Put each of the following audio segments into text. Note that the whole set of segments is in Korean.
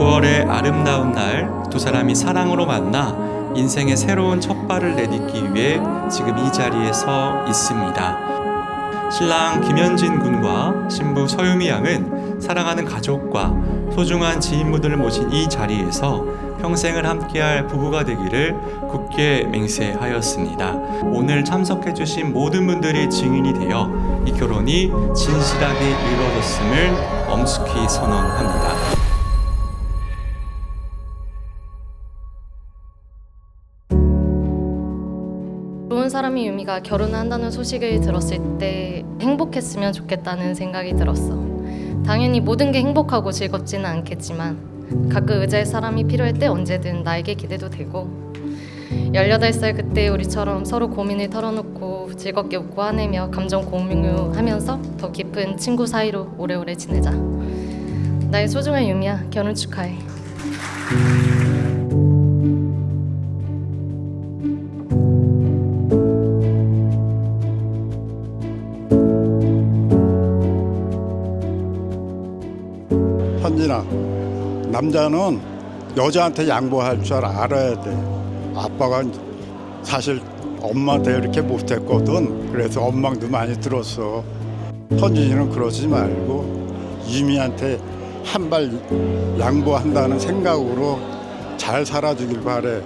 9월의 아름다운 날 두 사람이 사랑으로 만나 인생의 새로운 첫 발을 내딛기 위해 지금 이 자리에 서 있습니다. 신랑 김현진 군과 신부 서유미 양은 사랑하는 가족과 소중한 지인분들을 모신 이 자리에서 평생을 함께할 부부가 되기를 굳게 맹세하였습니다. 오늘 참석해주신 모든 분들이 증인이 되어 이 결혼이 진실하게 이루어졌음을 엄숙히 선언합니다. 사람이 유미가 결혼을 한다는 소식을 들었을 때 행복했으면 좋겠다는 생각이 들었어. 당연히 모든 게 행복하고 즐겁지는 않겠지만 가끔 의지할 사람이 필요할 때 언제든 나에게 기대도 되고 18살 그때 우리처럼 서로 고민을 털어놓고 즐겁게 웃고 화내며 감정 공유하면서 더 깊은 친구 사이로 오래오래 지내자. 나의 소중한 유미야 결혼 축하해. 현진아, 남자는 여자한테 양보할 줄 알아야 돼. 아빠가 사실 엄마한테 이렇게 못했거든. 그래서 엉망도 많이 들었어. 현진이는 그러지 말고 유미한테 한 발 양보한다는 생각으로 잘 살아주길 바래.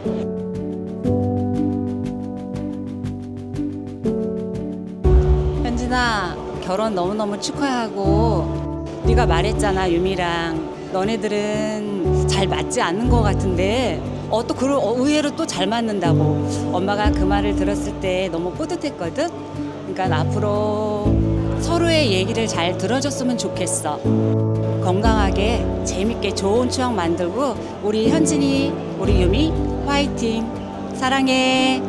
현진아 결혼 너무너무 축하하고 네가 말했잖아 유미랑. 너네들은 잘 맞지 않는 것 같은데 어또 어, 의외로 또 잘 맞는다고. 엄마가 그 말을 들었을 때 너무 뿌듯했거든? 그러니까 앞으로 서로의 얘기를 잘 들어줬으면 좋겠어. 건강하게 재밌게 좋은 추억 만들고 우리 현진이 우리 유미 화이팅. 사랑해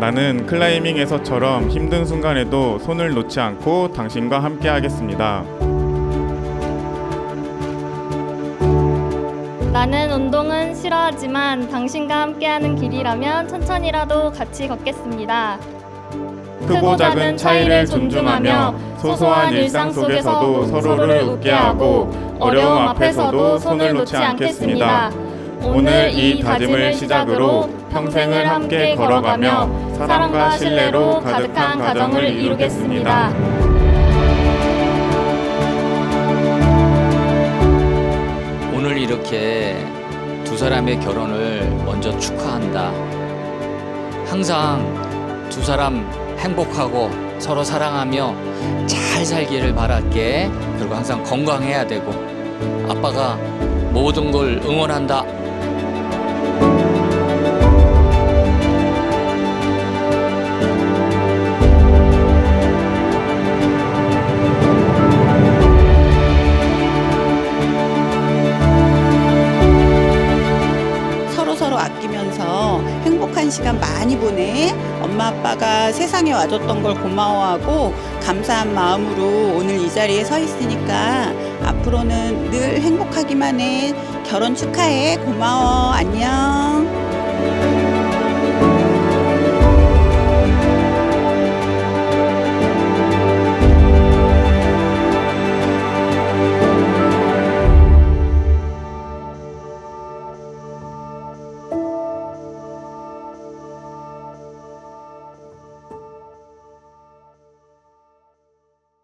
나는 클라이밍에서처럼 힘든 순간에도 손을 놓지 않고 당신과 함께 하겠습니다. 나는 운동은 싫어하지만 당신과 함께하는 길이라면 천천히라도 같이 걷겠습니다. 크고 작은 차이를 존중하며 소소한 일상 속에서도 서로를 웃게 하고 어려움 앞에서도 손을 놓지 않겠습니다. 오늘 이 다짐을 시작으로 평생을 함께 걸어가며 사랑과 신뢰로 가득한 가정을 이루겠습니다. 오늘 이렇게 두 사람의 결혼을 먼저 축하한다. 항상 두 사람 행복하고 서로 사랑하며 잘 살기를 바랄게. 그리고 항상 건강해야 되고 아빠가 모든 걸 응원한다. 아끼면서 행복한 시간 많이 보내. 엄마 아빠가 세상에 와줬던 걸 고마워하고 감사한 마음으로 오늘 이 자리에 서 있으니까 앞으로는 늘 행복하기만 해. 결혼 축하해. 고마워. 안녕.